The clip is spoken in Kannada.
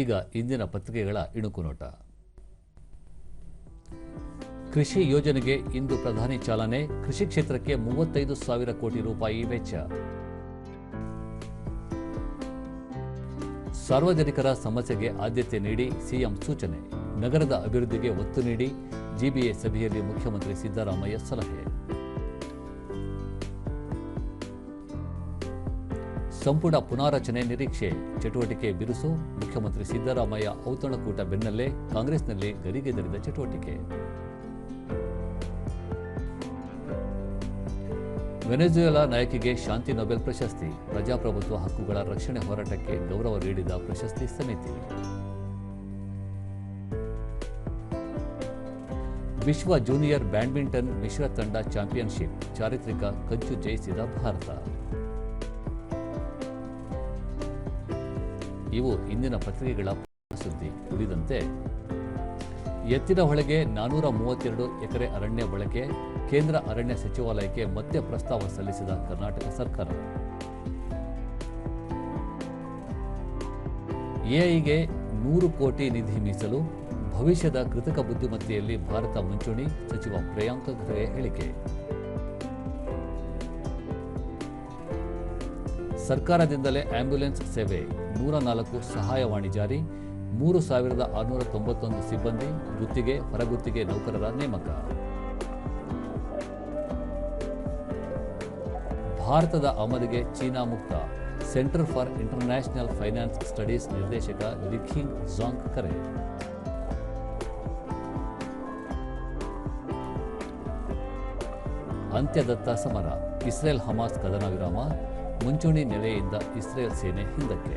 ಈಗ ಇಂದಿನ ಪತ್ರಿಕೆಗಳ ಇಣುಕು ನೋಟ ಕೃಷಿ ಯೋಜನೆಗೆ ಇಂದು ಪ್ರಧಾನಿ ಚಾಲನೆ, ಕೃಷಿ ಕ್ಷೇತ್ರಕ್ಕೆ ಮೂವತ್ತೈದು ಸಾವಿರ ಕೋಟಿ ರೂಪಾಯಿ ವೆಚ್ಚ. ಸಾರ್ವಜನಿಕರ ಸಮಸ್ಯೆಗೆ ಆದ್ಯತೆ ನೀಡಿ ಸಿಎಂ ಸೂಚನೆ, ನಗರದ ಅಭಿವೃದ್ಧಿಗೆ ಒತ್ತು ನೀಡಿ, ಜಿಬಿಎ ಸಭೆಯಲ್ಲಿ ಮುಖ್ಯಮಂತ್ರಿ ಸಿದ್ದರಾಮಯ್ಯ ಸಲಹೆ. ಸಂಪುಟ ಪುನಾರಚನೆ ನಿರೀಕ್ಷೆ, ಚಟುವಟಿಕೆ ಬಿರುಸು, ಮುಖ್ಯಮಂತ್ರಿ ಸಿದ್ದರಾಮಯ್ಯ ಔತಣಕೂಟ ಬೆನ್ನಲ್ಲೇ ಕಾಂಗ್ರೆಸ್ನಲ್ಲಿ ಗರಿಗೆದರಿದ ಚಟುವಟಿಕೆ. ವೆನೆಜುವೆಲಾ ನಾಯಕಿಗೆ ಶಾಂತಿ ನೊಬೆಲ್ ಪ್ರಶಸ್ತಿ, ಪ್ರಜಾಪ್ರಭುತ್ವ ಹಕ್ಕುಗಳ ರಕ್ಷಣೆ ಹೋರಾಟಕ್ಕೆ ಗೌರವ ನೀಡಿದ ಪ್ರಶಸ್ತಿ ಸಮಿತಿ. ವಿಶ್ವ ಜೂನಿಯರ್ ಬ್ಯಾಡ್ಮಿಂಟನ್ ಮಿಶ್ರ ತಂಡ ಚಾಂಪಿಯನ್ಶಿಪ್, ಚಾರಿತ್ರಿಕ ಕಂಚು ಜಯಿಸಿದ ಭಾರತ. ಇವು ಇಂದಿನ ಪತ್ರಿಕೆಗಳ ಸುದ್ದಿ ಉಳಿದಂತೆ ಎತ್ತಿನ ಹೊಳೆಗೆ ನಾನೂರ ಮೂವತ್ತೆರಡು ಎಕರೆ ಅರಣ್ಯ ಬಳಕೆ, ಕೇಂದ್ರ ಅರಣ್ಯ ಸಚಿವಾಲಯಕ್ಕೆ ಮತ್ತೆ ಪ್ರಸ್ತಾವ ಸಲ್ಲಿಸಿದ ಕರ್ನಾಟಕ ಸರ್ಕಾರ. ಎಐಗೆ ನೂರು ಕೋಟಿ ನಿಧಿ ಮೀಸಲು, ಭವಿಷ್ಯದ ಕೃತಕ ಬುದ್ಧಿಮತ್ತೆಯಲ್ಲಿ ಭಾರತ ಮುಂಚೂಣಿ, ಸಚಿವ ಪ್ರಿಯಾಂಕ ಖರ್ಗೆ ಹೇಳಿಕೆ. ಸರ್ಕಾರದಿಂದಲೇ ಆಂಬ್ಯುಲೆನ್ಸ್ ಸೇವೆ ನೂರ ನಾಲ್ಕು ಸಹಾಯವಾಣಿ ಜಾರಿ, ಮೂರು ಸಾವಿರದ ಆರುನೂರ ತೊಂಬತ್ತೊಂದು ಸಿಬ್ಬಂದಿ ಗುತ್ತಿಗೆ, ಹೊರಗುತ್ತಿಗೆ ನೌಕರರ ನೇಮಕ. ಭಾರತದ ಆಮದಿಗೆ ಚೀನಾ ಮುಕ್ತ. Centre for international finance studies ನಿರ್ದೇಶಕ ಲಿಖಿಂಗ್ ಜಾಂಗ್ ಕರೆ. ಅಂತ್ಯದತ್ತ ಸಮರ, ಇಸ್ರೇಲ್ ಹಮಾಸ್ ಕದನ ವಿರಾಮ ಮುಂಚೂಣಿ ನೆಲೆಯಿಂದ ಇಸ್ರೇಲ್ ಸೇನೆ ಹಿಂದಕ್ಕೆ.